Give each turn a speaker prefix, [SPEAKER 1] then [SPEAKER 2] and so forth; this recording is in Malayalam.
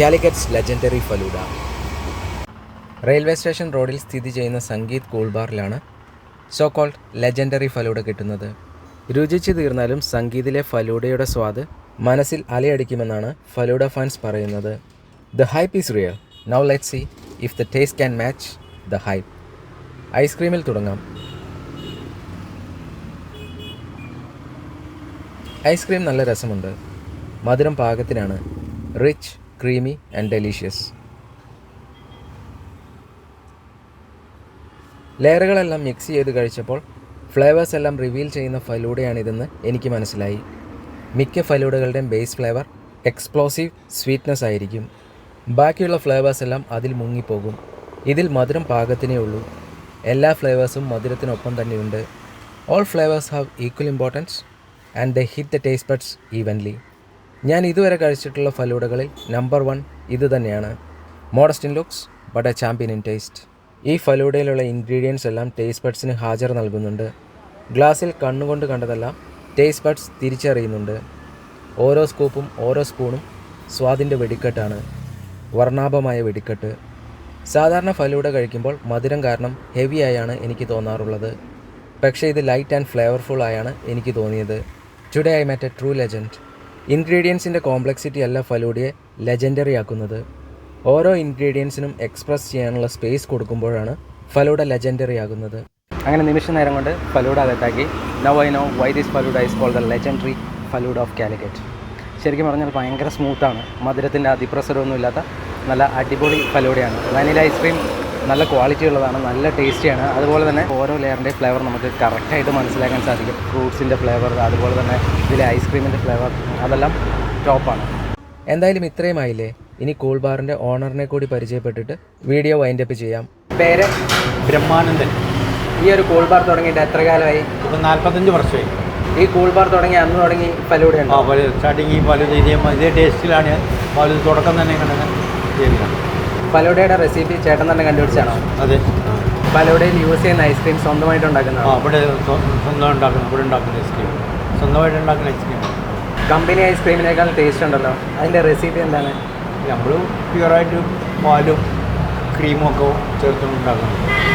[SPEAKER 1] Calicut's legendary falooda. Railway station റോഡിൽ സ്ഥിതി ചെയ്യുന്ന സംഗീത് കൂൾബാറിലാണ് സോ കോൾഡ് ലെജൻഡറി ഫലൂഡ കിട്ടുന്നത്. രുചിച്ചു തീർന്നാലും സംഗീതിലെ ഫലൂഡയുടെ സ്വാദ് മനസ്സിൽ അലയടിക്കുമെന്നാണ് ഫലൂഡ ഫാൻസ് പറയുന്നത്. The hype is real now let see if the taste can match the hype ഐസ്ക്രീമിൽ തുടങ്ങാം. ഐസ്ക്രീം നല്ല രസമുണ്ട്. മധുരം പാകത്തിനാണ്. റിച്ച് ക്രീമി ആൻഡ് ഡെലീഷ്യസ് ലെയറുകളെല്ലാം മിക്സ് ചെയ്ത് കഴിച്ചപ്പോൾ ഫ്ലേവേഴ്സ് എല്ലാം റിവീൽ ചെയ്യുന്ന ഫലൂഡയാണിതെന്ന് എനിക്ക് മനസ്സിലായി. മിക്ക ഫലൂഡകളുടെയും ബേസ് ഫ്ലേവർ എക്സ്പ്ലോസീവ് സ്വീറ്റ്നെസ് ആയിരിക്കും. ബാക്കിയുള്ള ഫ്ലേവേഴ്സ് എല്ലാം അതിൽ മുങ്ങിപ്പോകും. ഇതിൽ മധുരം പാകത്തിനേ ഉള്ളൂ. എല്ലാ ഫ്ലേവേഴ്സും മധുരത്തിനൊപ്പം തന്നെയുണ്ട്. All flavours have equal importance and the hit the taste buds evenly ഞാൻ ഇതുവരെ കഴിച്ചിട്ടുള്ള ഫലൂഡകളിൽ നമ്പർ വൺ ഇത് തന്നെയാണ്. Modest in looks but a champion in taste ഈ ഫലൂഡയിലുള്ള ഇൻഗ്രീഡിയൻസ് എല്ലാം ടേസ്റ്റ് ബഡ്സിന് ഹാജർ നൽകുന്നുണ്ട്. ഗ്ലാസ്സിൽ കണ്ണുകൊണ്ട് കണ്ടതെല്ലാം ടേസ്റ്റ് ബഡ്സ് തിരിച്ചറിയുന്നുണ്ട്. ഓരോ സ്കൂപ്പും ഓരോ സ്പൂണും സ്വാദിന്റെ വെടിക്കെട്ടാണ്. വർണാഭമായ വെടിക്കെട്ട്. സാധാരണ ഫലൂഡ കഴിക്കുമ്പോൾ മധുരം കാരണം ഹെവി ആയാണ് എനിക്ക് തോന്നാറുള്ളത്. പക്ഷേ ഇത് ലൈറ്റ് ആൻഡ് ഫ്ലേവർഫുൾ ആയാണ് എനിക്ക് തോന്നിയത്. Today I met a true legend ഇൻഗ്രീഡിയൻസിന്റെ complexity അല്ല ഫലൂഡയെ ലെജൻഡറി ആക്കുന്നത്. ഓരോ ഇൻഗ്രീഡിയൻസിനും എക്സ്പ്രസ് ചെയ്യാനുള്ള സ്പേസ് കൊടുക്കുമ്പോഴാണ് ഫലൂഡ ലെജൻഡറി ആകുന്നത്. അങ്ങനെ നിമിഷ നേരം കൊണ്ട് falooda അകത്താക്കി. Now I know why this falooda is call the legendary falooda of Calicut ശരിക്കും പറഞ്ഞാൽ ഭയങ്കര സ്മൂത്താണ് മധുരത്തിന്റെ അതിപ്രസരമൊന്നുമില്ലാത്ത നല്ല അടിപൊളി ഫലൂഡയാണ് വാനില ഐസ്ക്രീം നല്ല ക്വാളിറ്റി ഉള്ളതാണ് നല്ല ടേസ്റ്റിയാണ് അതുപോലെ തന്നെ ഓരോ ലെയറിന്റെ ഫ്ലേവർ നമുക്ക് കറക്റ്റായിട്ട് മനസ്സിലാക്കാൻ സാധിക്കും. ഫ്രൂട്ട്സിന്റെ ഫ്ലേവർ അതുപോലെ തന്നെ ഇതിലെ ഐസ്ക്രീമിന്റെ ഫ്ലേവർ അതെല്ലാം ടോപ്പാണ് എന്തായാലും ഇത്രയും ആയില്ലേ? ഇനി കൂൾ ബാറിന്റെ ഓണറിനെ കൂടി പരിചയപ്പെട്ടിട്ട് വീഡിയോ വൈൻഡപ്പ് ചെയ്യാം. പേര്
[SPEAKER 2] ബ്രഹ്മാനന്ദൻ.
[SPEAKER 1] ഈ ഒരു കൂൾ ബാർ തുടങ്ങിയിട്ട് എത്ര കാലമായി?
[SPEAKER 2] ഇപ്പം നാൽപ്പത്തഞ്ച് വർഷമായി.
[SPEAKER 1] ഈ കൂൾ ബാർ തുടങ്ങി അന്ന് തുടങ്ങി പലൂടെ
[SPEAKER 2] ആ പല സ്റ്റാർട്ടിങ് ഈ പല ഇതേ ഇതേ ടേസ്റ്റിലാണ് പല തുടക്കം തന്നെ കണ്ടത്. ചെയ്യുന്നത്
[SPEAKER 1] ഫലൂഡയുടെ റെസിപ്പി ചേട്ടൻ തന്നെ കണ്ടുപിടിച്ചാണോ?
[SPEAKER 2] അതെ.
[SPEAKER 1] ഫലോഡയിൽ യൂസ് ചെയ്യുന്ന ഐസ്ക്രീം സ്വന്തമായിട്ട് ഉണ്ടാക്കുന്ന
[SPEAKER 2] ഇവിടെ സ്വ- സ്വന്തം ഉണ്ടാക്കുന്ന ഇവിടെ ഉണ്ടാക്കുന്ന ഐസ്ക്രീം സ്വന്തമായിട്ട് ഉണ്ടാക്കുന്ന ഐസ്ക്രീം
[SPEAKER 1] കമ്പനി ഐസ്ക്രീമിനേക്കാൾ ടേസ്റ്റ് ഉണ്ടല്ലോ. അതിന്റെ റെസിപ്പി എന്താണ്?
[SPEAKER 2] നമ്മൾ പ്യുവറായിട്ട് പാലും ക്രീമും ഒക്കെ ചേർത്തുകൊണ്ട് ഉണ്ടാക്കുന്നത്.